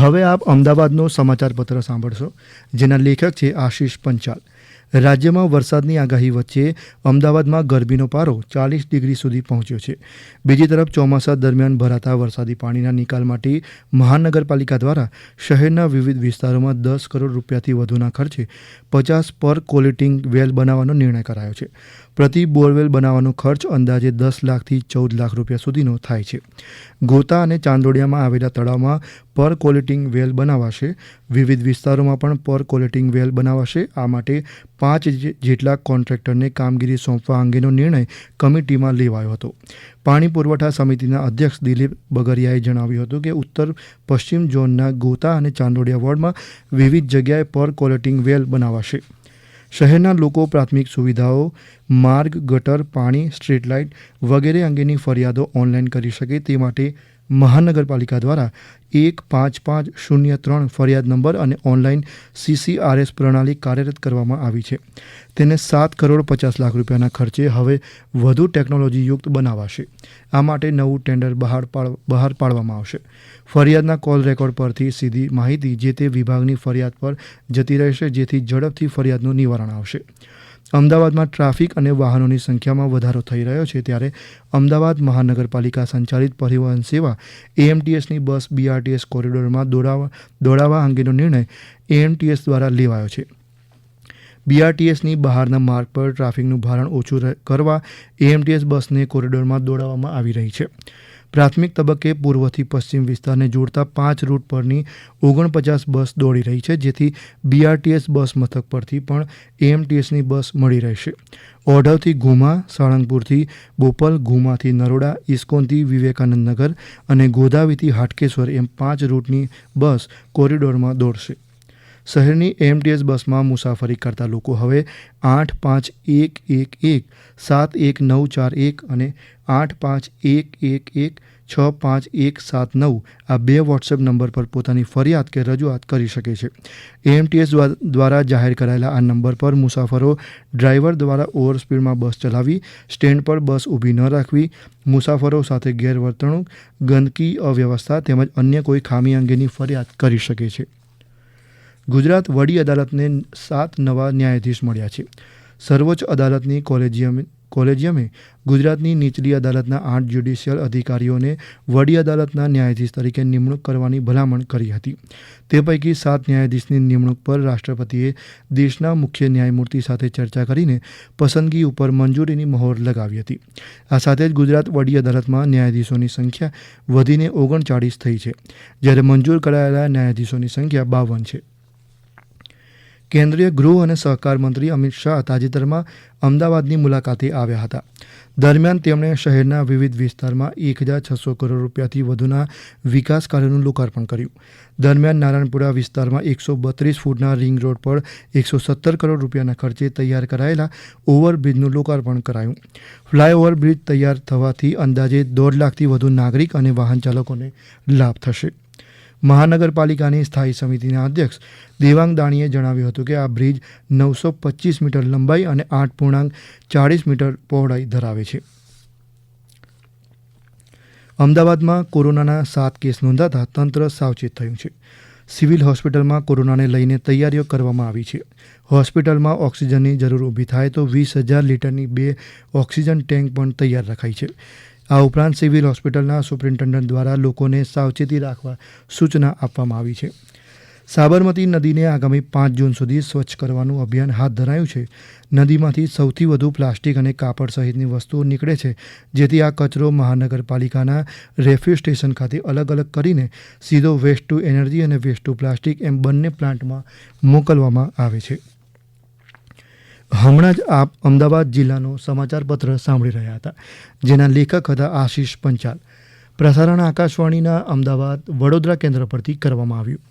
હવે આપ અમદાવાદનો સમાચારપત્ર સાંભળશો, જેના લેખક છે આશીષ પંચાલ. રાજ્યમાં વરસાદની આગાહી વચ્ચે અમદાવાદમાં ગરમીનો પારો ચાલીસ ડિગ્રી સુધી પહોંચ્યો છે. બીજી તરફ ચોમાસા દરમિયાન ભરાતા વરસાદી પાણીના નિકાલ માટે મહાનગરપાલિકા દ્વારા શહેરના વિવિધ વિસ્તારોમાં દસ કરોડ રૂપિયાથી વધુના ખર્ચે પચાસ પર કોલેટિંગ વેલ બનાવવાનો નિર્ણય કરાયો છે. પ્રતિ બોરવેલ બનાવવાનો ખર્ચ અંદાજે દસ લાખથી ચૌદ લાખ રૂપિયા સુધીનો થાય છે. ગોતા અને ચાંદોડિયામાં આવેલા તળાવમાં પર કોલેટિંગ વેલ બનાવાશે. વિવિધ વિસ્તારોમાં પણ પર કોલેટિંગ વેલ બનાવાશે. આ માટે પાંચ જેટલા કોન્ટ્રાક્ટરને કામગીરી સોંપવા અંગેનો નિર્ણય કમિટીમાં લેવાયો હતો. પાણી પુરવઠા સમિતિના અધ્યક્ષ દિલીપ બગરિયાએ જણાવ્યું હતું કે ઉત્તર પશ્ચિમ ઝોનના ગોતા અને ચાંદોડિયા વોર્ડમાં વિવિધ જગ્યાએ પર કોલેટિંગ વેલ બનાવાશે. શહેરના લોકો પ્રાથમિક સુવિધાઓ, માર્ગ, ગટર, પાણી સ્ટ્રીટ લાઇટ વગેરે અંગેની ફરિયાદો ઓનલાઈન કરી શકે તે માટે મહાનગરપાલિકા દ્વારા એક પાંચ પાંચ શૂન્ય ત્રણ ફરિયાદ નંબર અને ઓનલાઈન સીસીઆરએસ પ્રણાલી કાર્યરત કરવામાં આવી છે. તેને સાત કરોડ પચાસ લાખ રૂપિયાના ખર્ચે હવે વધુ ટેકનોલોજીયુક્ત બનાવાશે. આ માટે નવું ટેન્ડર બહાર બહાર પાડવામાં આવશે. ફરિયાદના કોલ રેકોર્ડ પરથી સીધી માહિતી જે તે વિભાગની ફરિયાદ પર જતી રહેશે, જેથી ઝડપથી ફરિયાદનું નિવારણ આવશે. અમદાવાદમાં ટ્રાફિક અને વાહનોની સંખ્યામાં વધારો થઈ રહ્યો છે ત્યારે અમદાવાદ મહાનગરપાલિકા સંચાલિત પરિવહન સેવા એએમટીએસની બસ બીઆરટીએસ કોરિડોરમાં દોડાવા, દોડાવવા અંગેનો નિર્ણય એએમટીએસ દ્વારા લેવાયો છે. બીઆરટીએસની બહારના માર્ગ પર ટ્રાફિકનું ભારણ ઓછું કરવા એએમટીએસ બસને કોરિડોરમાં દોડાવવામાં આવી રહી છે. પ્રાથમિક તબક્કે પૂર્વથી પશ્ચિમ વિસ્તારને જોડતા પાંચ રૂટ પરની ઓગણપચાસ બસ દોડી રહી છે, જેથી બીઆરટીએસ બસ મથક પરથી પણ એએમટીએસની બસ મળી રહેશે. ઓઢવથી ઘુમા, સાળંગપુરથી બોપલ, ઘુમાથી નરોડા, ઇસ્કોનથી વિવેકાનંદ નગર અને ગોદાવીથી હાટકેશ્વર એમ પાંચ રૂટની બસ કોરિડોરમાં દોડશે. શહેરની એમટીએસ બસમાં મુસાફરી કરતા લોકો હવે આઠ પાંચ એક એક એક સાત એક નવ ચાર એક અને આઠ પાંચ એક એક એક છ પાંચ એક સાત નવ આ બે વોટ્સએપ નંબર પર પોતાની ફરિયાદ કે રજૂઆત કરી શકે છે. એએમટીએસ દ્વારા જાહેર કરાયેલા આ નંબર પર મુસાફરો ડ્રાઈવર દ્વારા ઓવર સ્પીડમાં બસ ચલાવી, સ્ટેન્ડ પર બસ ઊભી ન રાખવી, મુસાફરો સાથે ગેરવર્તણૂક, ગંદકી, અવ્યવસ્થા તેમજ અન્ય કોઈ ખામી અંગેની ફરિયાદ કરી શકે છે. ગુજરાત વડી અદાલતને સાત નવા ન્યાયાધીશ મળ્યા છે. સર્વોચ્ચ અદાલતની કોલેજિયમ, કોલેજિયમે ગુજરાતની નીચલી અદાલતના આઠ જ્યુડિશિયલ અધિકારીઓને વડી અદાલતના ન્યાયાધીશ તરીકે નિમણૂક કરવાની ભલામણ કરી હતી. તે પૈકી સાત ન્યાયાધીશની નિમણૂક પર રાષ્ટ્રપતિએ દેશના મુખ્ય ન્યાયમૂર્તિ સાથે ચર્ચા કરીને પસંદગી ઉપર મંજૂરીની મહોર લગાવી હતી. આ સાથે જ ગુજરાત વડી અદાલતમાં ન્યાયાધીશોની સંખ્યા વધીને ઓગણચાળીસ થઈ છે, જ્યારે મંજૂર કરાયેલા ન્યાયાધીશોની સંખ્યા બાવન છે. કેન્દ્રીય ગૃહ અને સહકાર મંત્રી અમિત શાહ તાજેતરમાં અમદાવાદની મુલાકાતે આવ્યા હતા. દરમિયાન તેમણે શહેરના વિવિધ વિસ્તારમાં એક હજાર છસો કરોડ રૂપિયાથી વધુના વિકાસ કાર્યોનું લોકાર્પણ કર્યું. દરમિયાન નારાયણપુરા વિસ્તારમાં એકસો બત્રીસ ફૂટના રિંગ રોડ પર એકસો સત્તર કરોડ રૂપિયાના ખર્ચે તૈયાર કરાયેલા ઓવરબ્રિજનું લોકાર્પણ કરાયું. ફ્લાયઓવર બ્રિજ તૈયાર થવાથી અંદાજે દોઢ લાખથી વધુ નાગરિક અને વાહન ચાલકોને લાભ થશે. મહાનગરપાલિકાની સ્થાયી સમિતિના અધ્યક્ષ દેવાંગ દાણીએ જણાવ્યું હતું કે આ બ્રિજ નવસો પચીસ મીટર લંબાઈ અને આઠ પૂર્ણાંક ચાળીસ મીટર પહોળાઈ ધરાવે છે. અમદાવાદમાં કોરોનાના સાત કેસ નોંધાતા તંત્ર સાવચેત થયું છે. સિવિલ હોસ્પિટલમાં કોરોનાને લઈને તૈયારીઓ કરવામાં આવી છે. હોસ્પિટલમાં ઓક્સિજનની જરૂર ઊભી થાય તો વીસ હજાર લીટરની બે ઓક્સિજન ટેન્ક પણ તૈયાર રખાઈ છે. આ ઉપરાંત સિવિલ હોસ્પિટલના સુપ્રિન્ટેન્ડન્ટ દ્વારા લોકોને સાવચેતી રાખવા સૂચના આપવામાં આવી છે. સાબરમતી નદીને આગામી પાંચ જૂન સુધી સ્વચ્છ કરવાનું અભિયાન હાથ ધરાયું છે. નદીમાંથી સૌથી વધુ પ્લાસ્ટિક અને કાપડ સહિતની વસ્તુઓ નીકળે છે, જેથી આ કચરો મહાનગરપાલિકાના રેફ્યુ સ્ટેશન ખાતે અલગ અલગ કરીને સીધો વેસ્ટ ટુ એનર્જી અને વેસ્ટ ટુ પ્લાસ્ટિક એમ બંને પ્લાન્ટમાં મોકલવામાં આવે છે. હમણાં જ આપ અમદાવાદ જિલ્લાનો સમાચાર પત્ર સાંભળી રહ્યા હતા, જેના લેખક હતા આશીષ પંચાલ. પ્રસારણ આકાશવાણીના અમદાવાદ વડોદરા કેન્દ્ર પરથી કરવામાં આવ્યું.